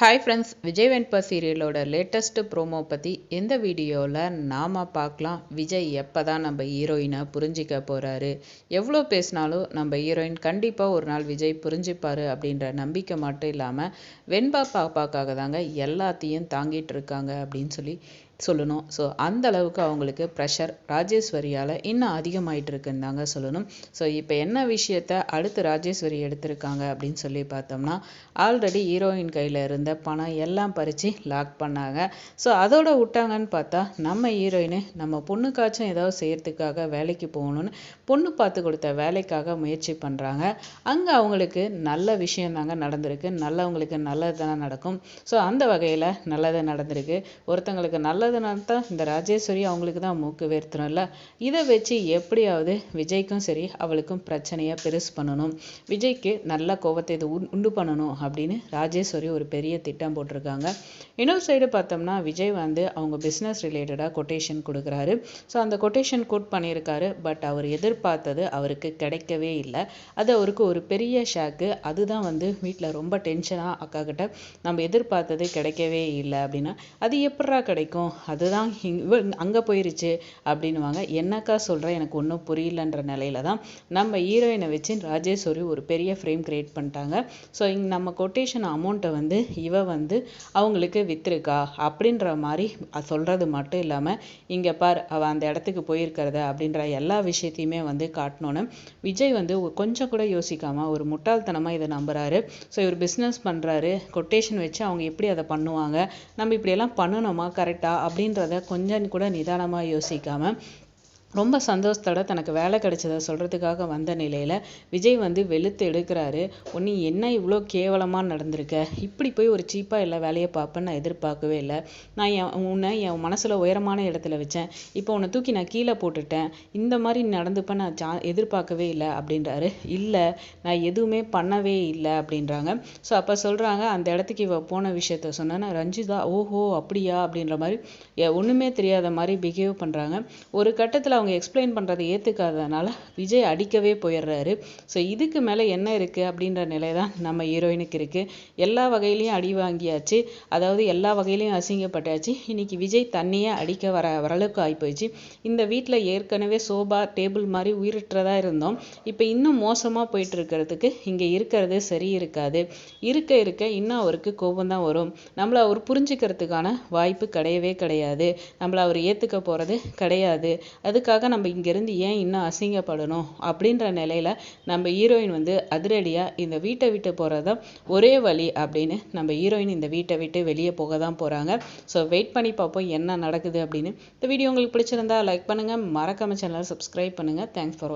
Hi friends Vijay Venba சீரியலோட latest promo பற்றி எந்த வீடியோவில் நாம் பார்க்கலாம். விஜய் எப்போ தான் நம்ம ஹீரோயினை புரிஞ்சிக்க போகிறாரு எவ்வளோ பேசினாலும் நம்ம ஹீரோயின் கண்டிப்பாக ஒரு நாள் விஜய் புரிஞ்சுப்பார் அப்படின்ற நம்பிக்கை மட்டும் இல்லாமல் வெண்பா பாப்பாக்காக தாங்க எல்லாத்தையும் தாங்கிட்டு இருக்காங்க அப்படின்னு சொல்லி சொல்லணும். ஸோ அந்த அளவுக்கு அவங்களுக்கு ப்ரெஷர் ராஜேஸ்வரியால் இன்னும் அதிகமாயிட்டு இருக்குன்னு தாங்க சொல்லணும். ஸோ இப்போ என்ன விஷயத்த அடுத்து ராஜேஸ்வரி எடுத்திருக்காங்க அப்படின்னு சொல்லி பார்த்தோம்னா ஆல்ரெடி ஹீரோயின் கையில் இருந்த பணம் எல்லாம் பறித்து லாக் பண்ணாங்க. ஸோ அதோட விட்டாங்கன்னு பார்த்தா நம்ம ஹீரோயின் நம்ம பொண்ணுக்காச்சும் ஏதாவது செய்கிறதுக்காக வேலைக்கு போகணும்னு பொண்ணு பார்த்து கொடுத்த வேலைக்காக முயற்சி பண்ணுறாங்க அங்கே அவங்களுக்கு நல்ல விஷயம் தாங்க நடந்திருக்கு. நல்லவங்களுக்கு நல்லது தானே நடக்கும். ஸோ அந்த வகையில் நல்லது நடந்திருக்கு. ஒருத்தங்களுக்கு நல்லது நல்லதுனால இந்த ராஜேஸ்வரி அவங்களுக்கு தான் மூக்கு வேர்த்துறோம்ல இதை வச்சு எப்படியாவது விஜய்க்கும் சரி அவளுக்கும் பிரச்சனையை பெருசு பண்ணணும். விஜய்க்கு நல்ல கோபத்தை இது உண்டு பண்ணணும் அப்படின்னு ராஜேஸ்வரி ஒரு பெரிய திட்டம் போட்டிருக்காங்க. இன்னொரு சைடு பார்த்தோம்னா விஜய் வந்து அவங்க பிஸ்னஸ் ரிலேட்டடாக கொட்டேஷன் கொடுக்குறாரு. ஸோ அந்த கொட்டேஷன் கோட் பண்ணியிருக்காரு. பட் அவர் எதிர்பார்த்தது அவருக்கு கிடைக்கவே இல்லை. அது அவருக்கு ஒரு பெரிய ஷாக்கு அதுதான் வந்து வீட்டில் ரொம்ப டென்ஷனாக அக்கா கிட்ட நம்ம எதிர்பார்த்தது கிடைக்கவே இல்லை அப்படின்னா அது எப்படா கிடைக்கும்? அதுதான் அங்கே போயிருச்சு அப்படின்னுவாங்க. என்னக்கா சொல்கிறேன் எனக்கு ஒன்றும் புரியலன்ற நிலையில தான் நம்ம ஹீரோயினை வச்சு ராஜேஸ்வரி ஒரு பெரிய ஃப்ரேம் கிரியேட் பண்ணிட்டாங்க. ஸோ இங்கே நம்ம கொட்டேஷன் அமௌண்ட்டை வந்து இவ வந்து அவங்களுக்கு விற்றுருக்கா அப்படின்ற மாதிரி சொல்கிறது மட்டும் இல்லாமல் இங்கே பார் அவள் அந்த இடத்துக்கு போயிருக்கிறத அப்படின்ற எல்லா விஷயத்தையுமே வந்து காட்டணுன்னு விஜய் வந்து கொஞ்சம் கூட யோசிக்காமல் ஒரு முட்டாள்தனமாக இதை நம்புகிறாரு ஸோ இவர் பிஸ்னஸ் பண்ணுறாரு கொட்டேஷன் வச்சு அவங்க எப்படி அதை பண்ணுவாங்க? நம்ம இப்படியெல்லாம் பண்ணணுமா? கரெக்டாக அப்படின்றத கொஞ்சம் கூட நிதானமாக யோசிக்காமல் ரொம்ப சந்தோஷத்தோட தனக்கு வேலை கிடைச்சதை சொல்கிறதுக்காக வந்த நிலையில் விஜய் வந்து வெளுத்து எடுக்கிறாரு. நீ என்ன இவ்வளோ கேவலமாக நடந்திருக்க? இப்படி போய் ஒரு சீப்பாக எல்லா வேலையை பார்ப்பேன்னு நான் எதிர்பார்க்கவே இல்லை. நான் என் உன்னை என் மனசில் உயரமான இடத்துல வச்சேன். இப்போ உன்னை தூக்கி நான் கீழே போட்டுட்டேன். இந்த மாதிரி நடந்துப்பேன் நான் சா எதிர்பார்க்கவே இல்லை அப்படின்றாரு. இல்லை நான் எதுவுமே பண்ணவே இல்லை அப்படின்றாங்க. ஸோ அப்போ சொல்கிறாங்க அந்த இடத்துக்கு இவ போன விஷயத்த சொன்னேன்னா ரஞ்சிதா ஓஹோ அப்படியா? அப்படின்ற மாதிரி ஒன்றுமே தெரியாத மாதிரி பிஹேவ் பண்ணுறாங்க ஒரு கட்டத்தில் அவங்க எக்ஸ்பிளைன் பண்ணுறதை ஏற்றுக்காததுனால விஜய் அடிக்கவே போயிடுறாரு. ஸோ இதுக்கு மேலே என்ன இருக்குது அப்படின்ற நிலை தான் நம்ம ஹீரோயினுக்கு இருக்குது எல்லா வகையிலையும் அடி வாங்கியாச்சு. அதாவது எல்லா வகையிலையும் அசிங்கப்பட்டாச்சு. இன்றைக்கி விஜய் தண்ணியே அடிக்க வர வரளவுக்கு ஆகிப்போச்சு இந்த வீட்டில் ஏற்கனவே சோபா டேபிள் மாதிரி உயிரிட்டுறதா இருந்தோம். இப்போ இன்னும் மோசமாக போயிட்டு இருக்கிறதுக்கு இங்கே இருக்கிறது சரி இருக்காது. இருக்க இருக்க இன்னும் அவருக்கு கோபம் தான் வரும். நம்மளை அவர் புரிஞ்சுக்கிறதுக்கான வாய்ப்பு கிடையவே கிடையாது. நம்மளை அவர் ஏற்றுக்க போகிறது கிடையாது. அதுக்கு அதுக்காக நம்ம இங்கேருந்து ஏன் இன்னும் அசிங்கப்படணும் அப்படின்ற நிலையில் நம்ம ஹீரோயின் வந்து அதிரடியாக இந்த வீட்டை விட்டு போகிறது ஒரே வழி அப்படின்னு நம்ம ஹீரோயின் இந்த வீட்டை விட்டு வெளியே போக தான் போகிறாங்க ஸோ வெயிட் பண்ணி பார்ப்போம் என்ன நடக்குது அப்படின்னு. இந்த வீடியோ உங்களுக்கு பிடிச்சிருந்தா லைக் பண்ணுங்கள் மறக்காம சேனலை சப்ஸ்கிரைப் பண்ணுங்கள் தேங்க்ஸ் ஃபார்